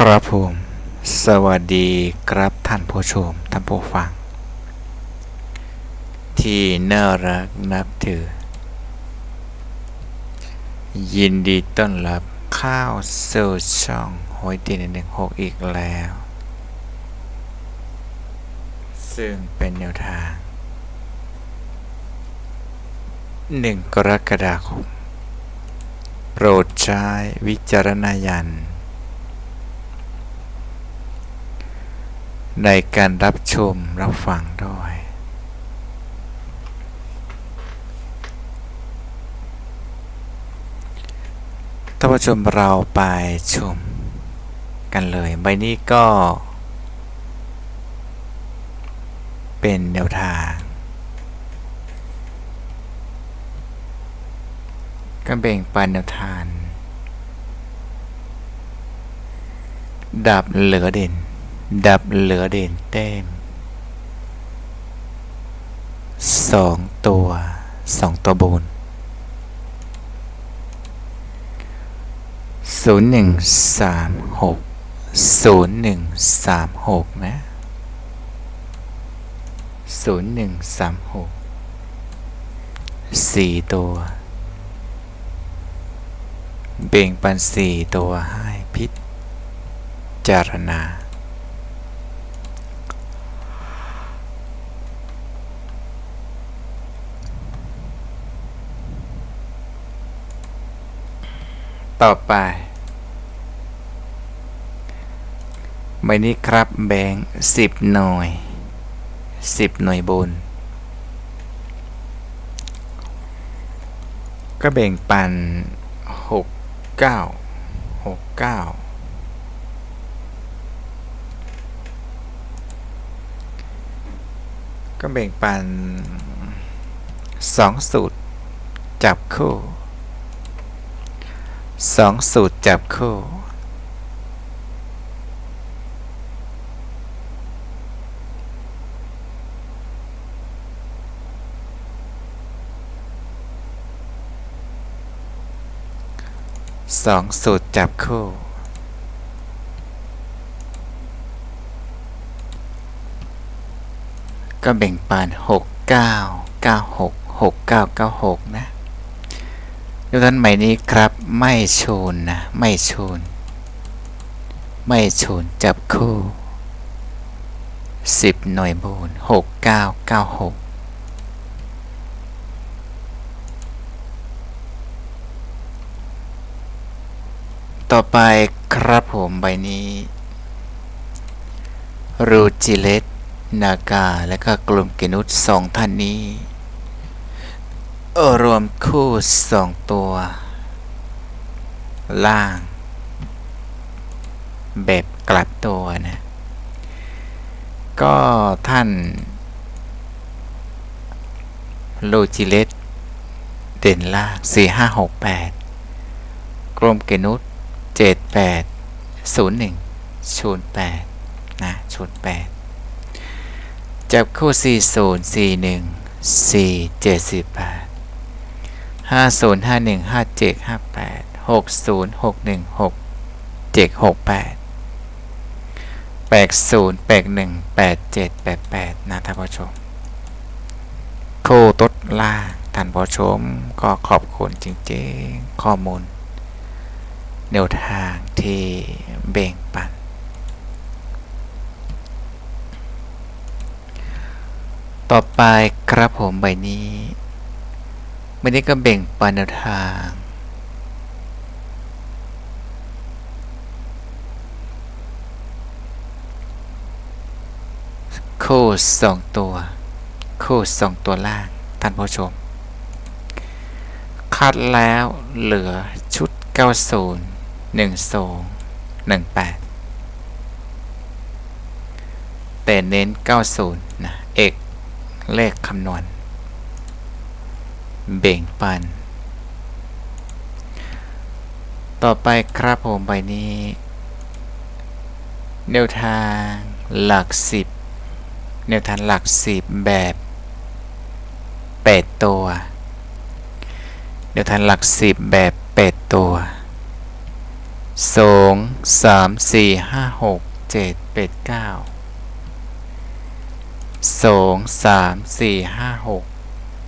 ครับผม สวัสดีครับท่านผู้ชม ท่านผู้ฟัง ที่น่ารักนับถือ ยินดีต้อนรับข้าวเซช่องหอยตีนหนึ่งหกอีกแล้ว ซึ่งเป็นแนวทาง1กรกฎาคม โปรดใช้วิจารณญาณ ในการรับชมรับฟังด้วย ท่านผู้ชมเราไปชมกันเลย ใบนี้ก็ เป็นแนวทางก็แบ่งปันแนวทางดับเหลือเด่น ดับเหลือเด่นเต็มสองตัวสองตัวบนศูนย์หนึ่งสามหกศูนย์หนึ่งสามหกนะศูนย์หนึ่งสามหกสี่ตัว เบ่งปันสี่ตัวให้พิจารณา ต่อไป ใบนี้ครับแบงสิบหน่วยสิบหน่วยบน ก็แบ่งปันหกเก้าหกเก้าก็แบ่งปันสองสูตร จับคู่ สองสูตรจับคู่ สองสูตรจับคู่ก็แบ่งปันหกเก้าเก้าหก หกเก้าเก้าหกนะดังนั้นใหม่นี้ครับ ไม่ชูนนะ ไม่ชูน ไม่ชูน จับคู่สิบหน่วยบูนหกเก้าเก้าหกต่อไปครับผมใบนี้รูจิเลตนากา และก็กลุ่มกินุษสองท่านนี้ รวมคู่สองตัว ล่าง แบบกลับตัวนะ ก็ท่านโลจิเลตเด่นล่างสี่ห้าหกแปดกรมเกนุษเจ็ดแปดศูนย์หนึ่งศูนแปดนะศูนย์แปดจับคู่สี่ศูนย์สี่ ห้าศูนย์ห้าหนึ่งห้าเจ็ดห้าแปดหกศูนย์หกหนึ่งหกเจ็ดหกแปดแปดศูนย์แปดหนึ่งแปดเจ็ดแปดแปดนะท่านผู้ชมโคตดล่างท่านผู้ชมก็ขอบคุณจริงๆ ข้อมูลแนวทางที่แบ่งปันต่อไปครับผมใบนี้ ใบนี้ก็แบ่งปันแนวทางคู่สองตัวคู่สองตัวล่าง ท่านผู้ชม คัดแล้วเหลือชุด 90 12 18 แต่เน้น 90 นะ เอก เลขคำนวณ เบ่งปัน ต่อไปครับผมใบนี้ แนวทางหลัก 10 แนวทางหลัก 10 แบบ 8 ตัว แนวทางหลัก 10 แบบ 8 ตัวสองสามสี่ห้าหกเจ็ดแปด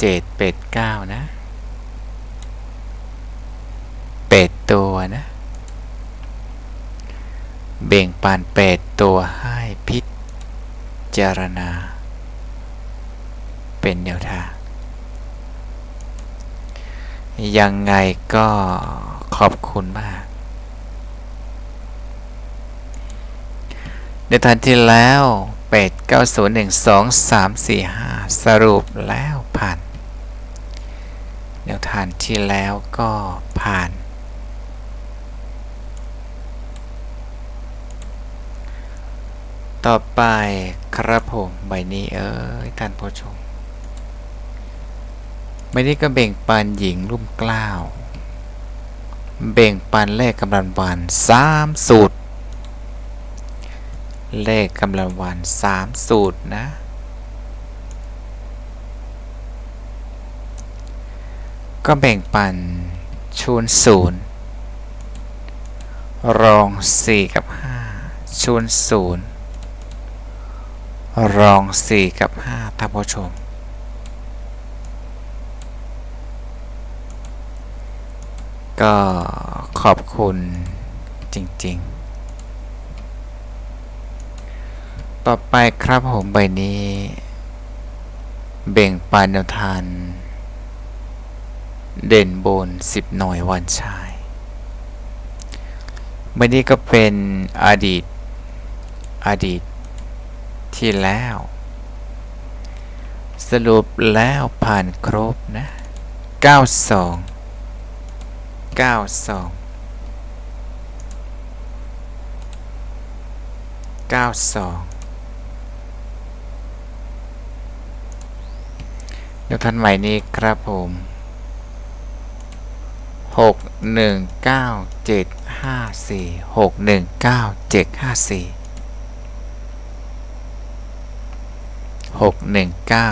เก้าสองสามสี่ห้าหกเจ็ดแปดเก้านะ เป็ดตัวนะ เบ่งปานเป็ดตัวให้พิจารณา เป็นแนวทาง ยังไงก็ขอบคุณมาก ในทันที่แล้วเป็ด9012 3 4 5 สรุปแล้ว ผ่านแนวทานที่แล้วก็ผ่าน ต่อไปครับผมใบนี้เอ้ยท่านผู้ชมใบนี้ก็เบ่งปันหญิงรุ่มกล้าว เบ่งปันเลขกำลังวันสามสูตร เลขกำลังวันสามสูตรนะ ก็แบ่งปันชูนศูนย์รองสี่กับห้าชูนศูนย์รองสี่กับห้าท่านผู้ชม ก็ขอบคุณจริงๆ ต่อไปครับผมใบนี้ เบ่งปานแนวทาน เด่นบนสิบหน่วยวันชายใบนี้ก็เป็นอดีต อดีตที่แล้ว สรุปแล้วผ่านครบนะ 92 92 92เดี๋ยวท่านใหม่นี้ครับผม หกหนึ่งเก้าเจ็ดห้าสี่หกหนึ่งเก้าเจ็ดห้าสี่หกหนึ่งเก้า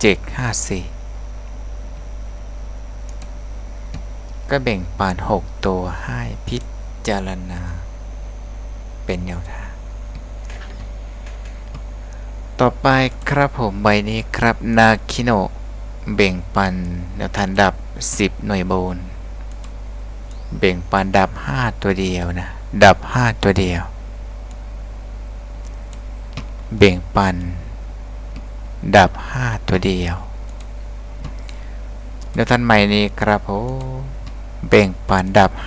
เจ็ดห้าสี่ก็แบ่งปันหกตัวให้พิจารณา เป็นแนวทาง ต่อไปครับผมใบนี้ครับนาคิโนะเบ่งปันแนวทางดับ 10 หน่วยโบนเบ่งปันดับ 5 ตัวเดียวนะ ดับ 5 ตัวเดียว เบ่งปัน ดับ 5 ตัวเดียวเดี๋ยวท่านใหม่นี้ครับผมเบ่งปันดับ 5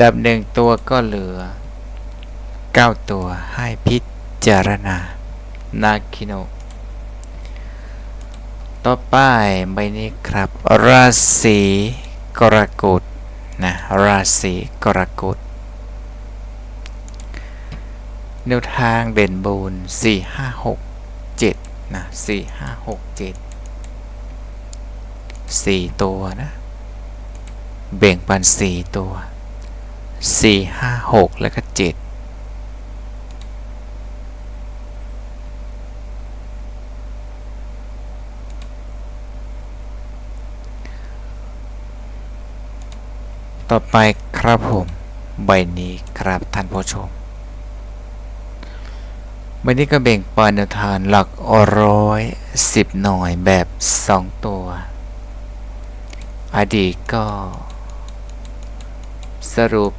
ดับ 1 ตัวก็เหลือ 9 ตัวให้พิจารณา นาคิโนะ ต่อไปใบนี้ครับ ราศีกรกฎนะราศีกรกฎแนวทางเด่นบูน4 5 6 7นะ4 5 6 7 4 ตัวนะ เบ่งปัน 4 ตัว 4 5 6 แล้วก็ 7 ต่อไปครับผมใบนี้ครับท่านผู้ชมใบนี้ก็แบ่งปันแนวทานหลักร้อยสิบหน่วยแบบสองตัว อดีตก็ สรุป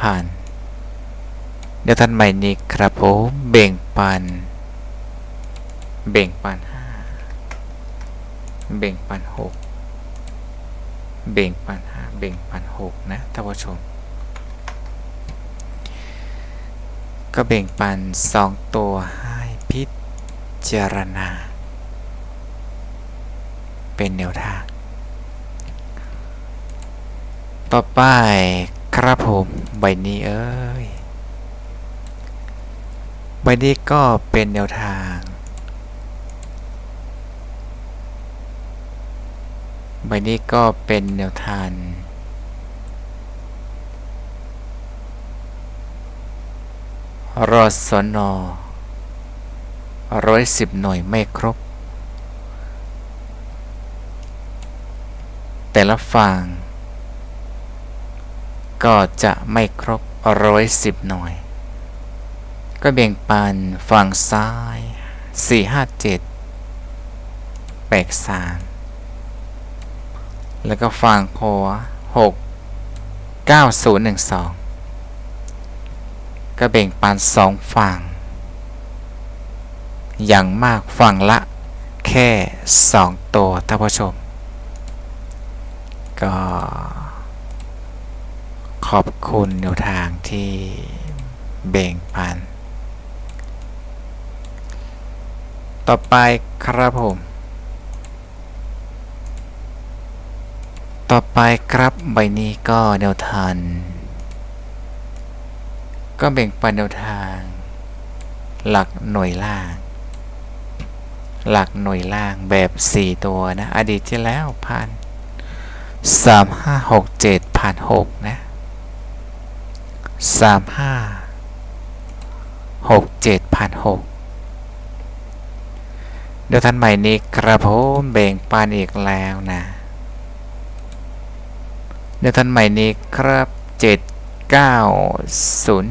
ผ่านเดี๋ยวท่านใหม่นี้ครับผมเบ่งปัน เบ่งปันห้าเบ่งปันหกเบ่งปัน เบ่งปันหกนะท่านผู้ชม ก็เบ่งปันสองตัวให้พิจารณา เป็นแนวทาง ต่อไปครับผมใบนี้เอ้ย ใบนี้ก็เป็นแนวทางใบนี้ก็เป็นแนวทาง รอสนอร้อยสิบหน่วยไม่ครบ แต่ละฝั่งก็จะไม่ครบร้อยสิบหน่วย ก็แบ่งปันฝั่งซ้ายสี่ห้าเจ็ดแปดสามแล้วก็ฝั่งขวาหกเก้าศูนย์หนึ่งสอง ก็แบ่งปันสองฝั่ง อย่างมากฝั่งละแค่สองตัวท่านผู้ชม ก็ ขอบคุณแนวทางที่แบ่งปัน ต่อไปครับผม ต่อไปครับใบนี้ก็แนวทาง ก็แบ่งปันแนวทาง หลักหน่วยล่าง หลักหน่วยล่างแบบ 4 ตัวนะ อดีตที่แล้วผ่าน3 5 6 7ผ่าน6นะ3 5 6 7ผ่าน6เดี๋ยวท่านใหม่นี้ครับผมแบ่งปันอีกแล้วนะเดี๋ยวท่านใหม่นี้ครับเจ็ด 7 9 0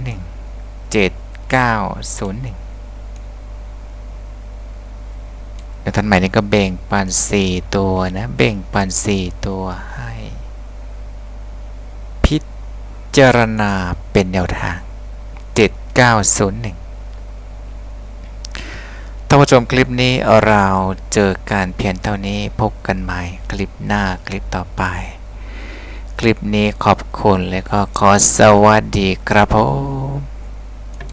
1 7 9 0 1เดี๋ยวท่านใหม่นี้ก็แบ่งปัน4ตัวนะแบ่งปัน4ตัวให้ พิจารณาเป็นแนวทาง 7901ท่านผู้ชมคลิปนี้เราเจอการเพียงเท่านี้พบกันใหม่คลิปหน้าคลิปต่อไป คลิปนี้ขอบคุณและก็ขอสวัสดีครับผม